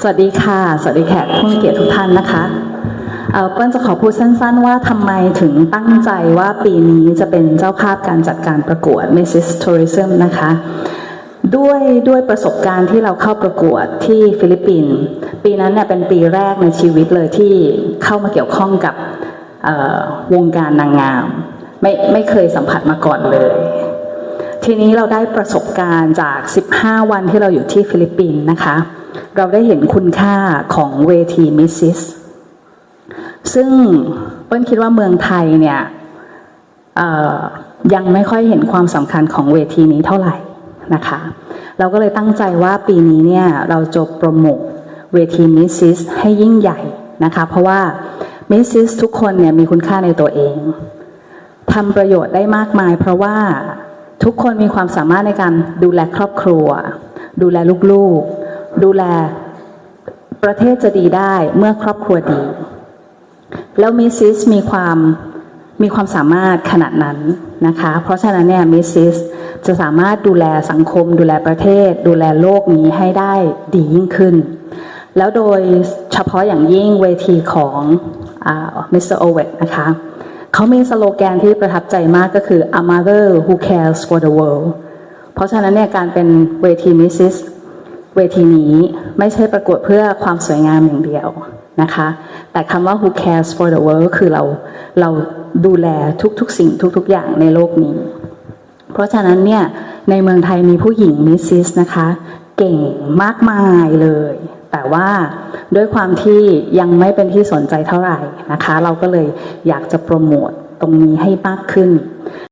สวัสดีค่ะ สวัสดีแขกผู้มีเกียรติทุกท่านนะคะเอ่อเปิ้ลจะขอพูดสั้นๆ ว่าทำไมถึงตั้งใจว่าปีนี้จะเป็นเจ้าภาพการจัดการประกวด Mrs. Tourism นะคะ ด้วยด้วยประสบการณ์ที่เราเข้าประกวดที่ฟิลิปปินส์ปีนั้นเนี่ยเป็นปีแรกในชีวิตเลยที่เข้ามาเกี่ยวข้องกับวงการนางงาม ไม่ไม่เคยสัมผัสมาก่อนเลย ทีนี้เราได้ประสบการณ์จาก 15 วันที่เราอยู่ที่ฟิลิปปินส์นะคะ เราได้เห็นคุณค่าของเวทีมิสซิสซึ่งเปิ้ลคิดว่าเมืองไทยเนี่ยยังไม่ค่อยเห็นความสำคัญของเวทีนี้เท่าไหร่นะคะ เราก็เลยตั้งใจว่าปีนี้เนี่ยเราจะโปรโมทเวทีมิสซิสให้ยิ่งใหญ่นะคะ เพราะว่ามิสซิสทุกคนเนี่ยมีคุณค่าในตัวเองทำประโยชน์ได้มากมาย เพราะว่าทุกคนมีความสามารถในการดูแลครอบครัว ดูแลลูกๆ ดูแลประเทศจะดีได้เมื่อครอบครัวดี แล้วมิสซิสมีความมีความสามารถขนาดนั้นนะคะ เพราะฉะนั้นเนี่ยมิสซิสจะสามารถดูแลสังคม ดูแลประเทศ ดูแลโลกนี้ให้ได้ดียิ่งขึ้น แล้วโดยเฉพาะอย่างยิ่งเวทีของมิสเตอร์โอเวตนะคะเขามีสโลแกนที่ประทับใจมากก็คือ a mother who cares for the world เพราะฉะนั้นเนี่ยการเป็นเวทีมิสซิส เวทีนี้ไม่ใช่ประกวดเพื่อความสวยงามอย่างเดียวนะคะ แต่คำว่า who cares for the world ก็คือเราเราดูแลทุกๆสิ่งทุกๆอย่างในโลกนี้ เพราะฉะนั้นเนี่ยในเมืองไทยมีผู้หญิงมิสซิสนะคะ เก่งมากมายเลย แต่ว่าด้วยความที่ยังไม่เป็นที่สนใจเท่าไหร่นะคะ เราก็เลยอยากจะโปรโมทตรงนี้ให้มากขึ้น